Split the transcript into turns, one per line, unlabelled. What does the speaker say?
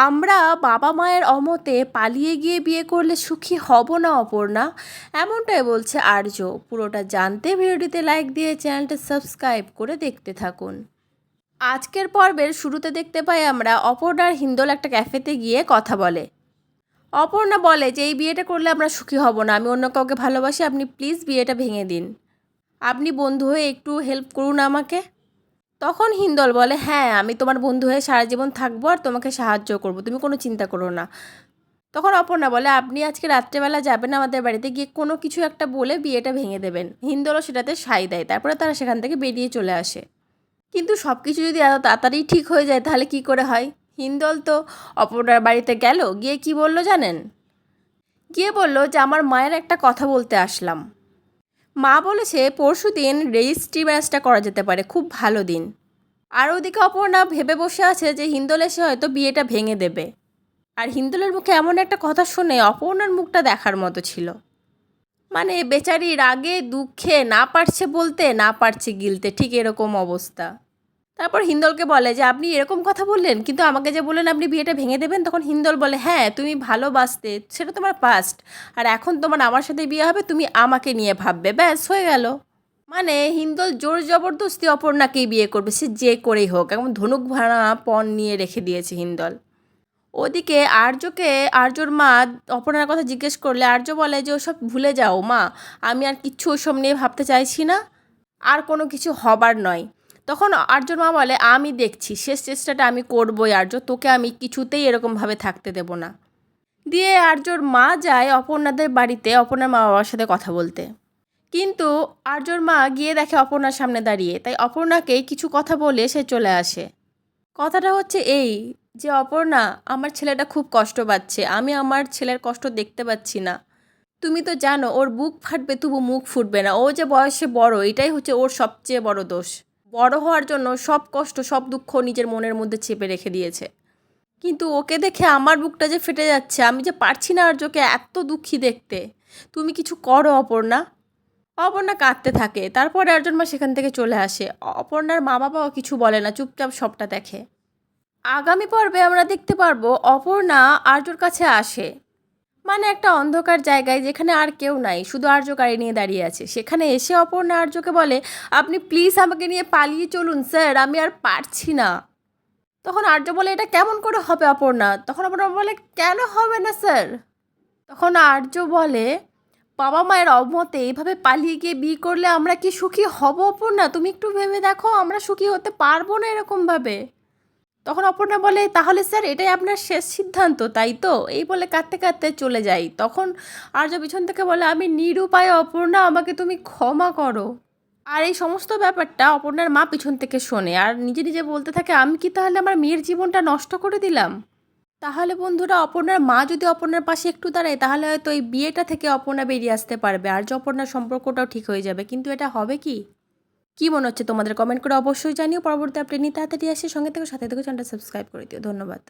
আমরা বাবা মায়ের অমতে পালিয়ে গিয়ে বিয়ে করলে সুখী হব না, অপর্ণা। এমনটাই বলছে আর্য। পুরোটা জানতে ভিডিওটিতে লাইক দিয়ে চ্যানেলটা সাবস্ক্রাইব করে দেখতে থাকুন। আজকের পর্বের শুরুতে দেখতে পাই আমরা অপর্ণার হিন্দোল একটা ক্যাফেতে গিয়ে কথা বলে। অপর্ণা বলে যে, এই বিয়েটা করলে আমরা সুখী হব না, আমি অন্য কাউকে ভালোবাসি, আপনি প্লিজ বিয়েটা ভেঙে দিন। আপনি বন্ধু হয়ে একটু হেল্প করুন আমাকে। তখন হিন্দল বলে হ্যাঁ আমি তোমার বন্ধু হয়ে সারা জীবন থাকব আর তোমাকে সাহায্য করব। তুমি কোনো চিন্তা করো না। তখন অপর্ণা বলে, আপনি আজকে রাত্রেবেলা যাবেন আমাদের বাড়িতে, গিয়ে কোনো কিছু একটা বলে বিয়েটা ভেঙে দেবেন। হিন্দলও সেটাতে সাই দেয়, তারপরে তারা সেখান থেকে বেরিয়ে চলে আসে। কিন্তু সব কিছু যদি এত তাড়াতাড়ি ঠিক হয়ে যায়, তাহলে কি করে হয়? হিন্দল তো অপর্ণার বাড়িতে গেল, গিয়ে কি বলল জানেন? গিয়ে বলল যে, আমার মায়ের একটা কথা বলতে আসলাম। মা বলেছে পরশু দিন রেজিস্ট্রি ম্যাচটা করা যেতে পারে, খুব ভালো দিন। আর ওদিকে অপর্ণা ভেবে বসে আছে যে হিন্দোল এসে হয়তো বিয়েটা ভেঙে দেবে। আর হিন্দোলের মুখে এমন একটা কথা শুনে অপর্ণার মুখটা দেখার মতো ছিল। মানে বেচারি রাগে দুঃখে না পারছে বলতে, না পারছে গিলতে, ঠিক এরকম অবস্থা। তারপর হিন্দলকে বলে যে, আপনি এরকম কথা বললেন, কিন্তু আমাকে যে বললেন আপনি বিয়েটা ভেঙে দেবেন, তখন হিন্দল বলে হ্যাঁ তুমি ভালোবাসতে, সেটা তোমার পাস্ট আর এখন তোমার আমার সাথে বিয়ে হবে, তুমি আমাকে নিয়ে ভাববে। ব্যাস, হয়ে গেল। মানে হিন্দল জোর জবরদস্তি অপর্ণাকেই বিয়ে করবে, সে যে করেই হোক এখন ধনুক ভাড়া পণ নিয়ে রেখে দিয়েছে হিন্দল। ওদিকে আর্যকে, আর্যর মা অপর্ণার কথা জিজ্ঞেস করলে, আর্য বলে যে, ওসব ভুলে যাও মা, আমি আর কিচ্ছু ওসব নিয়ে ভাবতে চাইছি না, আর কোনো কিছু হবার নয়। তখন আর্যর মা বলে, আমি দেখছি, শেষ চেষ্টাটা আমি করবোই আর্য, তোকে আমি কিছুতেই এরকমভাবে থাকতে দেব না। দিয়ে আর্যর মা যায় অপর্ণাদের বাড়িতে, অপর্ণার মা বাবার সাথে কথা বলতে। কিন্তু আর্যর মা গিয়ে দেখে অপর্ণার সামনে দাঁড়িয়ে, তাই অপর্ণাকে কিছু কথা বলে সে চলে আসে। কথাটা হচ্ছে এই যে, অপর্ণা, আমার ছেলেটা খুব কষ্ট পাচ্ছে, আমি আমার ছেলের কষ্ট দেখতে পাচ্ছি না। তুমি তো জানো, ওর বুক ফাটবে, তবু মুখ ফুটবে না। ও যে বয়সে বড়, এটাই হচ্ছে ওর সবচেয়ে বড় দোষ। বড় হওয়ার জন্য সব কষ্ট, সব দুঃখ নিজের মনের মধ্যে চেপে রেখে দিয়েছে। কিন্তু ওকে দেখে আমার বুকটা যে ফেটে যাচ্ছে, আমি যে পারছি না আর্যকে এত দুঃখী দেখতে। তুমি কিছু করো, অপর্ণা। অপর্ণা কাঁদতে থাকে। তারপরে আর্যন মা সেখান থেকে চলে আসে। অপর্ণার মা বাবাও কিছু বলে না, চুপচাপ সবটা দেখে। আগামী পর্বে আমরা দেখতে পারব অপর্ণা আর্যর কাছে আসে। মানে একটা অন্ধকার জায়গায় যেখানে আর কেউ নাই, শুধু আর্য গাড়ি নিয়ে দাঁড়িয়ে আছে। সেখানে এসে অপর্ণা আর্যকে বলে, আপনি প্লিজ আমাকে নিয়ে পালিয়ে চলুন স্যার আমি আর পারছি না। তখন আর্য বলে, এটা কেমন করে হবে অপর্ণা? তখন অপর্ণা বলে, কেন হবে না স্যার তখন আর্য বলে, বাবা মায়ের অবমতে এইভাবে পালিয়ে গিয়ে বিয়ে করলে আমরা কি সুখী হব অপর্ণা? তুমি একটু ভেবে দেখো, আমরা সুখী হতে পারব না এরকমভাবে। তখন অপর্ণা বলে, তাহলে স্যার, এটাই আপনার শেষ সিদ্ধান্ত, তাই তো? এই বলে কাঁদতে কাঁদতে চলে যাই। তখন আর্য পিছন থেকে বলে, আমি নিরুপায় অপর্ণা, আমাকে তুমি ক্ষমা করো। আর এই সমস্ত ব্যাপারটা অপর্ণার মা পিছন থেকে শোনে। আর নিজে নিজে বলতে থাকে, আমি কি তাহলে আমার মেয়ের জীবনটা নষ্ট করে দিলাম? তাহলে বন্ধুরা, অপর্ণার মা যদি অপর্ণার পাশে একটু দাঁড়ায়, তাহলে হয়তো এই বিয়েটা থেকে অপর্ণা বেরিয়ে আসতে পারবে। আর যে অপর্ণার সম্পর্কটাও ঠিক হয়ে যাবে। কিন্তু এটা হবে কি? কি মনে হচ্ছে তোমাদের কমেন্ট করে অবশ্যই জানিও। পরবর্তী আপডেট নিয়ে তাড়াতাড়ি আসে। সঙ্গে থেকে, সাথে থেকে চ্যানেলটা সাবস্ক্রাইব করে দিও। ধন্যবাদ।